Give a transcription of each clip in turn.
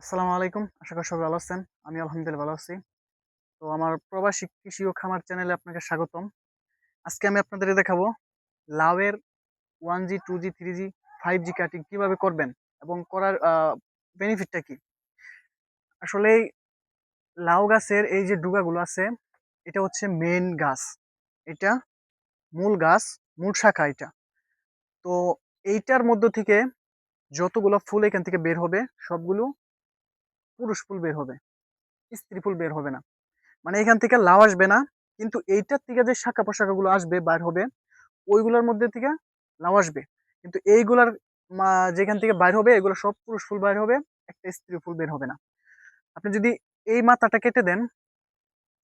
আসসালামু আলাইকুম। আশা করি সবাই ভালো আছেন। আমি আলহামদুলিল্লাহ ভালো আছি। তো আমার প্রবাসী কৃষি ও খামার চ্যানেলে আপনাকে স্বাগতম। আজকে আমি আপনাদের দেখাবো লাউয়ের one G, two G, three G, five G cutting কীভাবে করবেন এবং করার বেনিফিটটা কি? আসলে লাউ গাছের এই যে ডুগাগুলো আছে, এটা হচ্ছে মেন গাছ। এটা মূল গাছ, মূল শাখা এটা। তো এইটার মধ্য থেকে যতগুলো ফুল এখান থেকে বের হবে, সবগুলো পুরুষ ফুল বের হবে, স্ত্রী ফুল বের হবে না। মানে এখান থেকে লাউ আসবে না, কিন্তু এইটার থেকে যে শাখা পোশাকাগুলো আসবে বাইর হবে, ওইগুলোর মধ্যে থেকে লাউ আসবে। কিন্তু এইগুলার যেখান থেকে বাইর হবে, এগুলো সব পুরুষ ফুল বাইর হবে, একটা স্ত্রী ফুল বের হবে না। আপনি যদি এই মাথাটা কেটে দেন,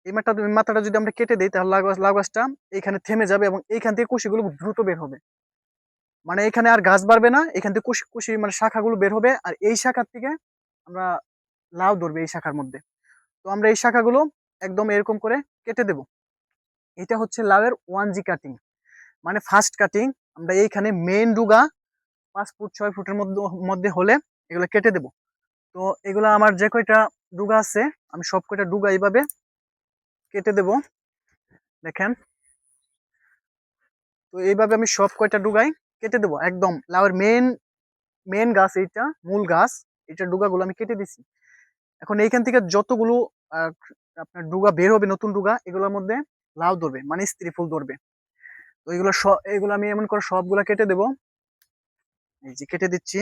এই মাথা মাথাটা যদি আমরা কেটে দিই, তাহলে লাউ লাউ গাছটা এখানে থেমে যাবে এবং এইখান থেকে কুশিগুলো দ্রুত বের হবে। মানে এখানে আর গাছ বাড়বে না, এখান থেকে কুশি কুশি মানে শাখাগুলো বের হবে, আর এই শাখার থেকে আমরা লাউ ধরবে এই শাখার মধ্যে। তো আমরা এই শাখাগুলো একদম এরকম করে কেটে দেব। এটা হচ্ছে লাউয়ের ওয়ান জি কাটিং মানে ফার্স্ট কাটিং আমরা এইখানে মেন ডুগা পাঁচ ফুট, ছয় ফুটের মধ্যে মধ্যে হলে এগুলো কেটে দেব। তো এগুলো আমার যে কয়টা ডুগা আছে, আমি সব কয়টা ডুগা এইভাবে কেটে দেব। দেখেন। তো এইভাবে আমি সব কয়টা ডুগাই কেটে দেব। একদম লাউয়ের মেন মেন গাছ এইটা, মূল গাছ এটা ডুগাগুলো আমি কেটে দিছি। এখন এইখান থেকে যতগুলো আপনার ডুগা বের হবে, নতুন ডুগা, এগুলোর মধ্যে লাউ ধরবে মানে স্ত্রী ফুল ধরবে। তো এগুলো এগুলো আমি এমন করে সবগুলো কেটে দেব। এই যে কেটে দিচ্ছি।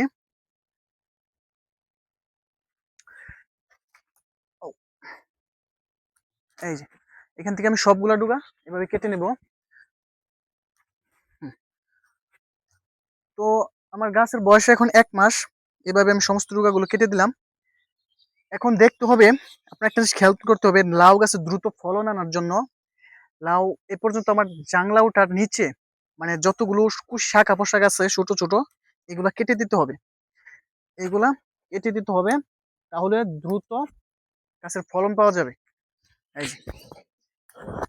এই যে, এখান থেকে আমি সবগুলা ডুগা এভাবে কেটে নেব। তো আমার গাছের বয়স এখন এক মাস। এভাবে আমি সমস্ত ডুগাগুলো কেটে দিলাম। এখন দেখতে হবে, আপনার একটা জিনিস খেয়াল করতে হবে, লাউ গাছে দ্রুত ফলন আনার জন্য। লাউ এ পর্যন্ত আমার জাংলাউটার নিচে মানে যতগুলো শাখা পোশাক আছে, ছোট ছোট, এগুলা কেটে দিতে হবে। এগুলা কেটে দিতে হবে, তাহলে দ্রুত গাছের ফলন পাওয়া যাবে। এই যে,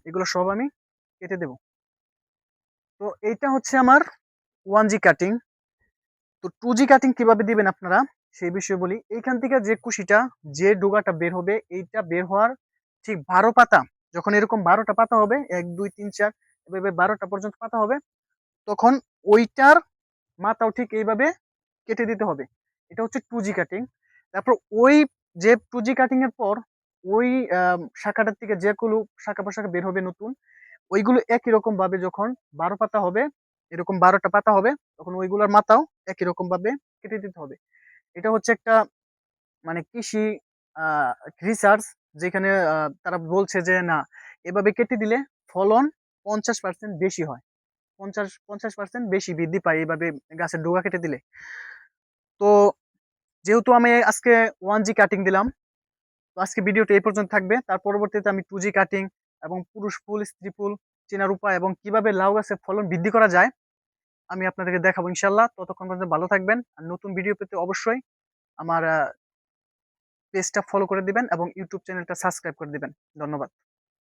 এগুলো সব আমি কেটে দেব। তো এইটা হচ্ছে আমার ওয়ান জি কাটিং। তো টু জি কাটিং কীভাবে দিবেন আপনারা? সেই বিষয়ে বলি। এইখান থেকে যে কুশিটা, যে ডোগাটা বের হবে, এইটা বের হওয়ার ঠিক বারো পাতা, যখন এরকম বারোটা পাতা হবে, এক, দুই, তিন, চার, এভাবে বারোটা পর্যন্ত পাতা হবে, তখন ওইটার মাথাও ঠিক এইভাবে কেটে দিতে হবে। এটা হচ্ছে টু জি কাটিং তারপর ওই যে টু জি কাটিং এর পর, ওই শাখাটার থেকে যেগুলো শাখা পোশাখা বের হবে নতুন, ওইগুলো একই রকম ভাবে যখন বারো পাতা হবে এরকম বারোটা পাতা হবে, তখন ওইগুলোর মাথাও একই রকম ভাবে কেটে দিতে হবে। এটা হচ্ছে একটা মানে কৃষি রিসার্চ যেখানে তারা বলছে যে না, এভাবে কেটে দিলে ফলন পঞ্চাশ পার্সেন্ট বেশি হয়। পঞ্চাশ পঞ্চাশ পার্সেন্ট বেশি বৃদ্ধি পায় এইভাবে গাছের ডোগা কেটে দিলে। তো যেহেতু আমি আজকে ওয়ান জি কাটিং দিলাম, তো আজকে ভিডিওটা এই পর্যন্ত থাকবে। তার পরবর্তীতে আমি টু জি কাটিং এবং পুরুষ ফুল, স্ত্রী ফুল চেনার উপায় এবং কীভাবে লাউ গাছের ফলন বৃদ্ধি করা যায়, আমি আপনাদেরকে দেখাবো ইনশাল্লাহ ততক্ষণ পর্যন্ত ভালো থাকবেন আর নতুন ভিডিও পেতে অবশ্যই আমার পেজটা ফলো করে দিবেন এবং ইউটিউব চ্যানেলটা সাবস্ক্রাইব করে দিবেন। ধন্যবাদ।